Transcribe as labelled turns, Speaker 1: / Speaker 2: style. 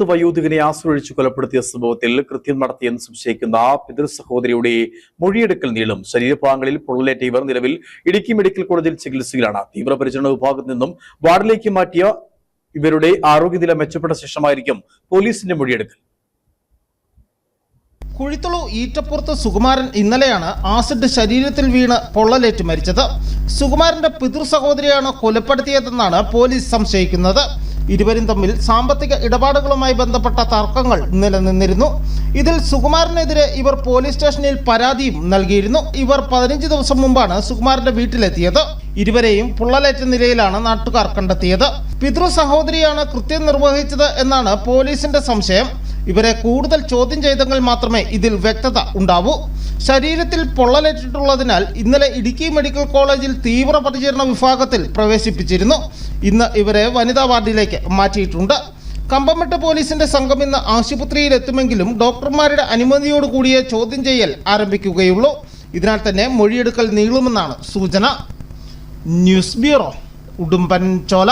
Speaker 1: വയോധികനെ ആശ്രയിച്ചു കൊലപ്പെടുത്തിയ സംഭവത്തിൽ കൃത്യം നടത്തിയെന്ന് സംശയിക്കുന്ന പിതൃ സഹോദരിയുടെ മൊഴിയെടുക്കൽ നീളും ശരീരഭാഗങ്ങളിൽ പൊള്ളലേറ്റ ഇവർ നിലവിൽ ഇടുക്കി മെഡിക്കൽ കോളേജിൽ ചികിത്സയിലാണ്. തീവ്രപരിചരണ വിഭാഗത്തിൽ നിന്നും വാർഡിലേക്ക് മാറ്റിയ ഇവരുടെ ആരോഗ്യനില മെച്ചപ്പെട്ട ശേഷമായിരിക്കും പോലീസിന്റെ മൊഴിയെടുക്കൽ.
Speaker 2: കുഴിത്തുളു ഈറ്റപ്പുറത്ത് സുകുമാരൻ ഇന്നലെയാണ് ആസിഡ് ശരീരത്തിൽ വീണ് പൊള്ളലേറ്റ് മരിച്ചത്. സുകുമാരന്റെ പിതൃ സഹോദരിയാണ് കൊലപ്പെടുത്തിയതെന്നാണ് പോലീസ് സംശയിക്കുന്നത്. ഇരുവരും തമ്മിൽ സാമ്പത്തിക ഇടപാടുകളുമായി ബന്ധപ്പെട്ട തർക്കങ്ങൾ നിലനിന്നിരുന്നു. ഇതിൽ സുകുമാരനെതിരെ ഇവർ പോലീസ് സ്റ്റേഷനിൽ പരാതിയും നൽകിയിരുന്നു. ഇവർ പതിനഞ്ച് ദിവസം മുമ്പാണ് സുകുമാരന്റെ വീട്ടിലെത്തിയത്. ഇരുവരെയും പൊള്ളലേറ്റ നിലയിലാണ് നാട്ടുകാർ കണ്ടെത്തിയത്. പിതൃ സഹോദരിയാണ് കൃത്യം നിർവഹിച്ചത് എന്നാണ് പോലീസിന്റെ സംശയം. ഇവരെ കൂടുതൽ ചോദ്യം ചെയ്തെങ്കിൽ മാത്രമേ ഇതിൽ വ്യക്തത ഉണ്ടാവൂ. ശരീരത്തിൽ പൊള്ളലേറ്റിട്ടുള്ളതിനാൽ ഇന്നലെ ഇടുക്കി മെഡിക്കൽ കോളേജിൽ തീവ്രപരിചരണ വിഭാഗത്തിൽ പ്രവേശിപ്പിച്ചിരുന്നു. ഇന്ന് ഇവരെ വനിതാ വാർഡിലേക്ക് മാറ്റിയിട്ടുണ്ട്. കമ്പമെട്ട് പോലീസിന്റെ സംഘം ഇന്ന് ആശുപത്രിയിൽ എത്തുമെങ്കിലും ഡോക്ടർമാരുടെ അനുമതിയോട് കൂടിയേ ചോദ്യം ചെയ്യൽ ആരംഭിക്കുകയുള്ളൂ. ഇതിനാൽ തന്നെ മൊഴിയെടുക്കൽ നീളുമെന്നാണ് സൂചന. ന്യൂസ് ബ്യൂറോ ഉടുമ്പൻ ചോല